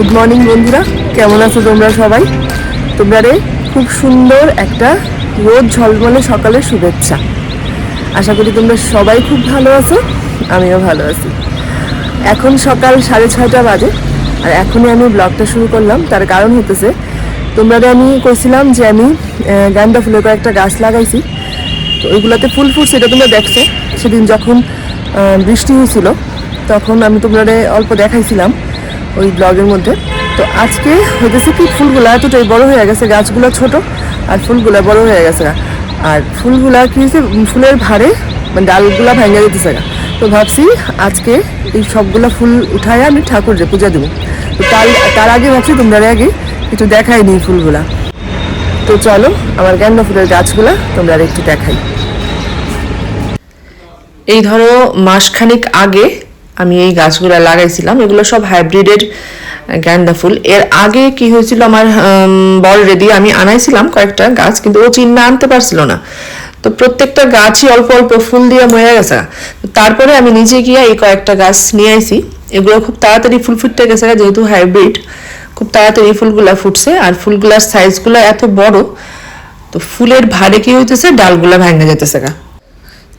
Good morning বন্ধুরা। কেমন আছো তোমরা সবাই? তোমরা রে, খুব সুন্দর একটা রোদ ঝলমলে সকালের শুভেচ্ছা। আশা করি তোমরা সবাই খুব ভালো আছো, আমিও ভালো আছি। এখন সকাল সাড়ে ছয়টা বাজে, আর এখনই আমি ব্লগটা শুরু করলাম। তার কারণ হতেছে তোমরা আমি কইছিলাম যে আমি গান্দা ফুলের কয়েকটা গাছ লাগাইছি। তো ওইগুলোতে ফুল ফুটছে, এটা তোমরা দেখছ। সেদিন যখন বৃষ্টি হয়েছিল তখন আমি তোমরা অল্প দেখাইছিলাম। ওই ব্লগের মধ্যে তো আজকে হইতেছে কি, ফুলগুলা এতটাই বড় হয়ে গেছে, গাছগুলো ছোট, আর ফুলগুলা বড় হয়ে গেছে। আর ফুলগুলা কি হয়েছে ফুলের ভারে মানে ডালগুলা ভেঙে যেতেছে গা। তো ভাবছি আজকে এই সবগুলা ফুল উঠায় আমি ঠাকুরের পূজা দেবো তো তার তার আগে ভাবছি তোমরা আগে একটু দেখাই নিই ফুলগুলা তো চলো, আমার গেন্দা ফুলের গাছগুলা তোমরা একটু দেখাই এই ধরো, মাসখানিক আগে আমি এই গাছগুলো লাগাইছিলাম, এগুলো সব হাইব্রিডের গ্যান্দা ফুল। এর আগে কি হয়েছিল আমার বল রেডি আমি আনাইছিলাম কয়েকটা গাছ, কিন্তু ও চিন্না আনতে পারছিল না। তো প্রত্যেকটা গাছই অল্প অল্প ফুল দিয়ে মরে গেছে। তারপরে আমি নিজে গিয়ে এই কয়েকটা গাছ নিয়ে আইছি। এগুলো খুব তাড়াতাড়ি ফুল ফুটতে গেছে যেহেতু হাইব্রিড খুব তাড়াতাড়ি ফুলগুলা ফুটছে। আর ফুলগুলার সাইজগুলো এত বড়, তো ফুলের ভারে কি হইতেছে, ডালগুলা ভেঙে যেতেছে গা।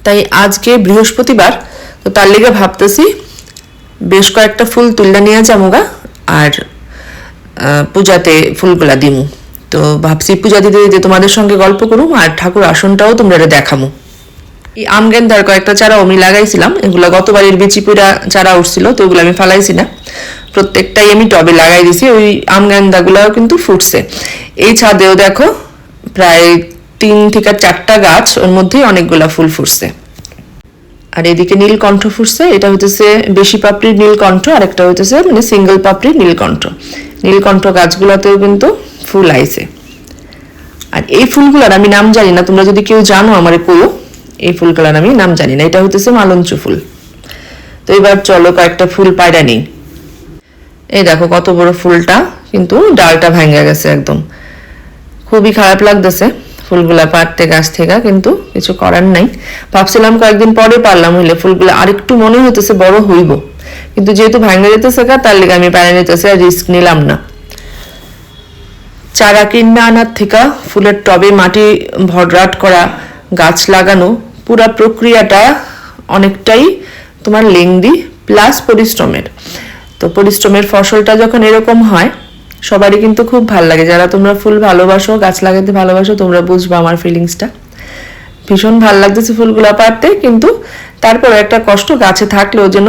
তাই আজকে বৃহস্পতিবার, তো তার লিগে ভাবতেছি বেশ কয়েকটা ফুল তুললে নিয়ে যাব গা আর পূজাতে ফুলগুলা দিমু। তো ভাবছি পূজা দিতে দিতে তোমাদের সঙ্গে গল্প করুম, আর ঠাকুর আসনটাও তোমরা দেখামু। এই আম গেন্দার কয়েকটা চারা আমি লাগাইছিলাম, এগুলো গতবারের বিচিপুরা চারা উঠছিল, তো ওগুলো আমি ফালাইছি না। প্রত্যেকটাই আমি টবে লাগাই দিছি, ওই আম গেন্দাগুলোও কিন্তু ফুটছে। এই ছাদেও দেখো, প্রায় তিন থেকে চারটা গাছ, ওর মধ্যেই অনেকগুলা ফুল ফুটছে। আর এদিকে নীলকণ্ঠ ফুটছে, এটা হইতেছে বেশি পাপড়ির নীলকণ্ঠ আর একটা হইতেছে মানে সিঙ্গেল পাপড়ির নীলকণ্ঠ। নীলকণ্ঠ গাছগুলোতেও কিন্তু ফুল আইছে। আর এই ফুলগুলার আমি নাম জানি না, তোমরা যদি কেউ জানো আমার কইও, এই ফুলগুলার আমি নাম জানি না, এটা হইতেছে মালঞ্চ ফুল। তো এবার চলো কয়েকটা ফুল পায়রা নেই। এই দেখো কত বড় ফুলটা, কিন্তু ডালটা ভেঙে গেছে একদম। খুবই খারাপ লাগতেছে। ফুলগুলা পাড়তে গাছ থেকে কিন্তু কিছু করার নাই। ভাবছিলাম কয়েকদিন পরে পারলাম হইলে ফুলগুলা আরেকটু মনে হইতেছে বড় হইব। কিন্তু যেহেতু ভাঙে যেতেছে গা, তার লিগে আমি পাড়ে নিতেছে আর রিস্ক নিলাম না। চারা কিনে আনার থেকে ফুলের টবে মাটি ভররাট করা, গাছ লাগানো, পুরা প্রক্রিয়াটা অনেকটাই তোমার লেংদি, প্লাস পরিশ্রমের। তো পরিশ্রমের ফসলটা যখন এরকম হয় সবারই কিন্তু খুব ভালো লাগে। যারা তোমরা ফুল ভালোবাসো, গাছ লাগাতে ভালোবাসো, তোমরা বুঝব আমার ফিলিংসটা ভীষণ ভালো লাগতেছে ফুলগুলা পারতে কিন্তু তারপরে একটা কষ্ট গাছে থাকলেও যেন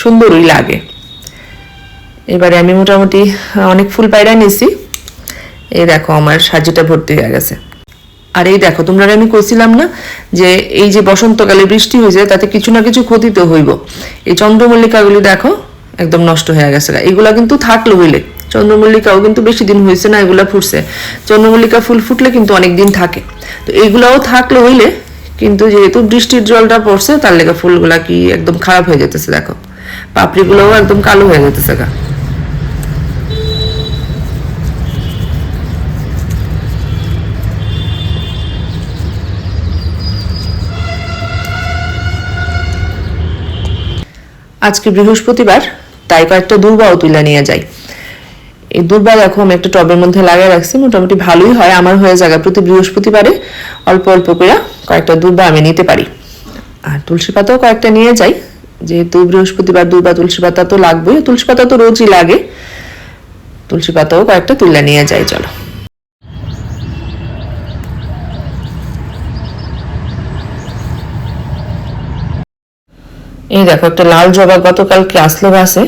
সুন্দরই লাগে। এবারে আমি মোটামুটি অনেক ফুল পায়রা নিয়েছি এই দেখো আমার সাজিটা ভর্তি হয়ে গেছে। আর এই দেখো তোমরা আমি কইছিলাম না যে এই যে বসন্তকালে বৃষ্টি হয়েছে তাতে কিছু না কিছু ক্ষতি তো হইব। এই চন্দ্রমল্লিকাগুলি দেখো, একদম নষ্ট হয়ে গেছে এগুলা কিন্তু থাকল হইলে। চন্দ্রমল্লিকাও কিন্তু বেশি দিন হয়েছে না, এগুলা ফুটছে। চন্দ্রমল্লিকা ফুল ফুটলে কিন্তু অনেক দিন থাকে। তো এগুলাও থাকলে হইলে কিন্তু যেহেতু বৃষ্টির জলটা পড়ছে, তার লেগে ফুলগুলা কি একদম খারাপ হয়ে যেতেছে, দেখো। পাপড়িগুলোও একদম কালো হয়ে যেতেছে গা। আজকে বৃহস্পতিবার, তাই কয়েকটা দুর্বাও তুলে নিয়ে যাই। এই দুর্বা দেখো আমি একটা টবের মধ্যে লাগিয়ে রাখছি, মোটামুটি ভালোই হয় আমার হয়ে জায়গা প্রতি বৃহস্পতিবারে। অল্প অল্প করে কয়েকটা দুর্বা আমি নিতে পারি। আর তুলসী পাতাও কয়েকটা নিয়ে যাই, যেহেতু বৃহস্পতিবার দুর্বা, তুলসী পাতা তো লাগবেই, তুলসী পাতা তো রোজই লাগে। তুলসী পাতাও কয়েকটা তুলে নিয়ে যাই, চলো। এই দেখো, একটা লাল জবা গতকালকে আসলো গাছে।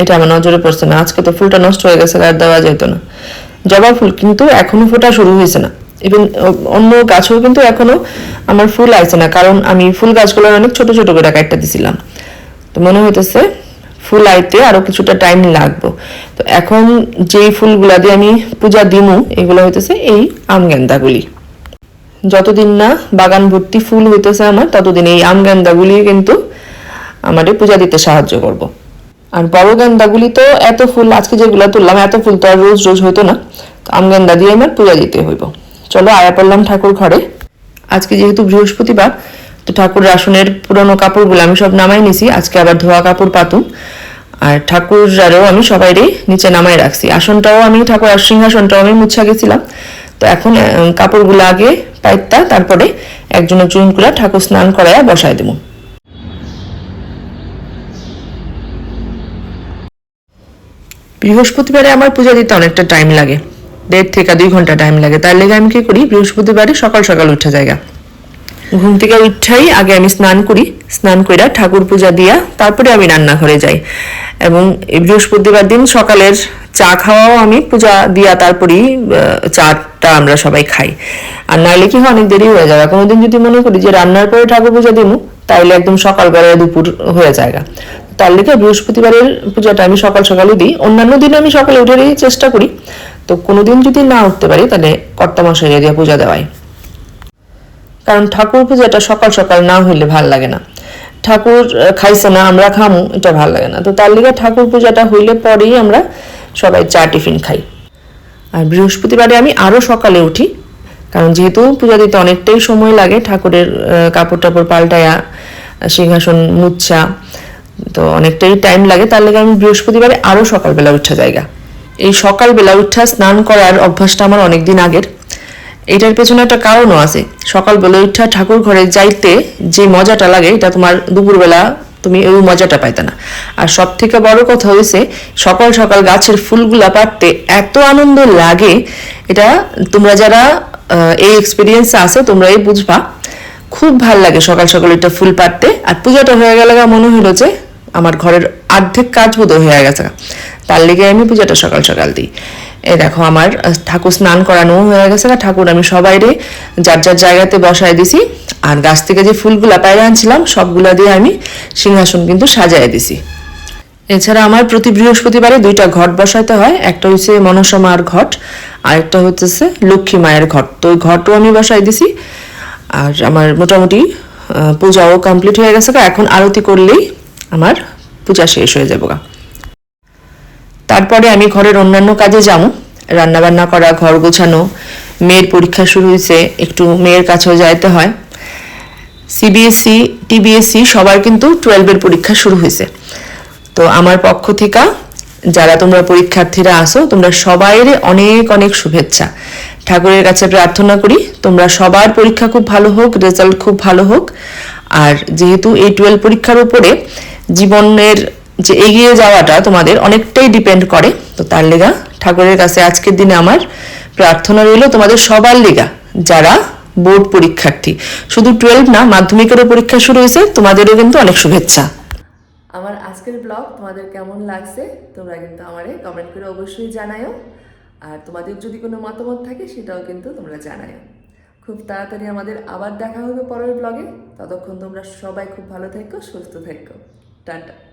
এটা আমার নজরে পড়ছে না। আজকে তো ফুলটা নষ্ট হয়ে গেছে আর দেওয়া যেত না। জবা ফুল কিন্তু এখনও ফোটা শুরু হয়েছে না। ইভেন অন্য গাছেও কিন্তু এখনও আমার ফুল আইছে না, কারণ আমি ফুল গাছগুলোর অনেক ছোট ছোট করে কাটটা দিছিলাম। তো মনে হইতেছে ফুল আইতে আরও কিছুটা টাইম লাগবে। তো এখন যেই ফুলগুলা দিয়ে আমি পূজা দিমু, এগুলো হইতেছে এই আম গেন্দাগুলি। যতদিন না বাগান ভর্তি ফুল হইতেছে আমার, ততদিন এই আম গেন্দাগুলি কিন্তু আমাদের পূজা দিতে সাহায্য করব। আর বড় গেন্দাগুলি তো এত ফুল, আজকে যেগুলো তুললাম, এত ফুল তো আর রোজ রোজ হইতো না। তো আম গেন্দা দিয়ে আমার পূজা দিতে হইব। চলো আয়া পড়লাম ঠাকুর ঘরে। আজকে যেহেতু বৃহস্পতিবার, তো ঠাকুর আসনের পুরনো কাপড়গুলো আমি সব নামাই নিছি। আজকে আবার ধোয়া কাপড় পাতুম। আর ঠাকুরারও আমি সবাইরে নিচে নামায় রাখছি। আসনটাও আমি, ঠাকুর আর সিংহাসনটাও আমি মুছা গেছিলাম। তো এখন কাপড়গুলো আগে পাইতা তারপরে একজনের চুন করে ঠাকুর স্নান করায় বসায় দেবো। বৃহস্পতিবারে আমার পূজা দিতে অনেকটা টাইম লাগে। দেড় থেকে দুই ঘণ্টা টাইম লাগে। তার লেগে আমি কি করি, বৃহস্পতিবারে সকাল সকাল উঠে জায়গা। ঘুম থেকে উঠাই, আগে আমি স্নান করি। স্নান কইরা ঠাকুর পূজা দিয়া তারপরে আমি রান্নাঘরে যাই। এবং এই বৃহস্পতিবার দিন সকালের চা খাওয়াও আমি পূজা দিয়া তারপরেই চাটা আমরা সবাই খাই। আর নাহলে কি হয়, অনেক দেরি হয়ে যাবে কোনোদিন যদি মনে করি যে রান্নার পরে ঠাকুর পূজা দিমু তাহলে একদম সকালবেলা দুপুর হয়ে যায় তার লিগে বৃহস্পতিবারের পূজাটা আমি সকাল সকালই দিই। অন্যান্য দিন আমি সকালে উঠেরই চেষ্টা করি। তো কোনোদিন যদি না উঠতে পারি, তাহলে কর্তামশাই দিয়ে পূজা দেওয়াই। কারণ ঠাকুর পূজাটা সকাল সকাল না হইলে ভালো লাগে না। ঠাকুর খাইছে না, আমরা খামু, এটা ভালো লাগে না। তো তার লিগে ঠাকুর পূজাটা হইলে পরেই আমরা সবাই চা, টিফিন খাই। আর বৃহস্পতিবারে আমি আরও সকালে উঠি, কারণ যেহেতু পূজা দিতে অনেকটাই সময় লাগে, ঠাকুরের কাপড় টাপড় পাল্টায়া, সিংহাসন মুচ্ছা তো অনেকটাই টাইম লাগে। তার লাগে আমি বৃহস্পতিবারে আরও সকালবেলা উঠা জায়গা। এই সকালবেলা উঠা, স্নান করার অভ্যাসটা আমার অনেক দিন আগের। এটার পেছনে একটা কারণও আছে। সকালবেলা উঠা, ঠাকুর ঘরে যাইতে যে মজাটা লাগে, এটা তোমার দুপুরবেলা তুমি ওই মজাটা পাইতে না। আর সব থেকে বড় কথা হয়েছে সকাল সকাল গাছের ফুলগুলা পাততে এত আনন্দ লাগে, এটা তোমরা যারা এই এক্সপিরিয়েন্স আছে তোমরা এই বুঝবা। খুব ভালো লাগে সকাল সকাল এটা ফুল পাততে আর পূজাটা হয়ে গেলে মনে হলো যে আমার ঘরের অর্ধেক কাজ বোধ হয়ে গেছে। তার লেগে আমি পূজাটা সকাল সকাল দিই। এ দেখো আমার ঠাকুর স্নান করানো হয়ে গেছে না ঠাকুর আমি সবাইরে যার যার জায়গাতে বসায় দিছি। আর গাছ থেকে যে ফুলগুলা পাইরে আনছিলাম, সবগুলা দিয়ে আমি সিংহাসন কিন্তু সাজায় দিছি। এছাড়া আমার প্রতি বৃহস্পতিবারে দুইটা ঘট বসাইতে হয়। একটা হচ্ছে মনসা মার ঘট আর একটা হচ্ছে লক্ষ্মী মায়ের ঘট। তো ওই ঘটও আমি বসাই দিছি। আর আমার মোটামুটি পূজাও কমপ্লিট হয়ে গেছে। এখন আরতি করলেই আমার পূজা শেষ হয়ে যাব তারপরে আমি ঘরের অন্যান্য কাজে যাব। রান্না বান্না করা, ঘর গোছানো, মেয়ের পরীক্ষা শুরু হয়েছে, একটু মেয়ের কাছেও যাইতে হয়। সিবিএসসি টিবিএসসি সবার কিন্তু টুয়েলভের পরীক্ষা শুরু হয়েছে। তো আমার পক্ষ থেকে যারা তোমরা পরীক্ষার্থীরা আসো তোমরা সবাইরে অনেক অনেক শুভেচ্ছা। ঠাকুরের কাছে প্রার্থনা করি, তোমরা সবার পরীক্ষা খুব ভালো হোক রেজাল্ট খুব ভালো হোক। আর যেহেতু এই টুয়েলভ পরীক্ষার উপরে জীবনের যে এগিয়ে যাওয়াটা তোমাদের অনেকটাই ডিপেন্ড করে। তো তার লেগা ঠাকুরের কাছে আজকের দিনে আমার প্রার্থনা রইল তোমাদের সবার লেগা, যারা বোর্ড পরীক্ষার্থী। শুধু টুয়েলভ না, মাধ্যমিকেরও পরীক্ষা শুরু হয়েছে, তোমাদেরও কিন্তু অনেক শুভেচ্ছা। আমার আজকের ব্লগ তোমাদের কেমন লাগছে, তোমরা কিন্তু আমারে কমেন্ট করে অবশ্যই জানায়ও। আর তোমাদের যদি কোনো মতামত থাকে, সেটাও কিন্তু তোমরা জানায়ও। খুব তাড়াতাড়ি আমাদের আবার দেখা হবে পরের ব্লগে ততক্ষণ তোমরা সবাই খুব ভালো থেকো, সুস্থ থেকো। ടാറ്റ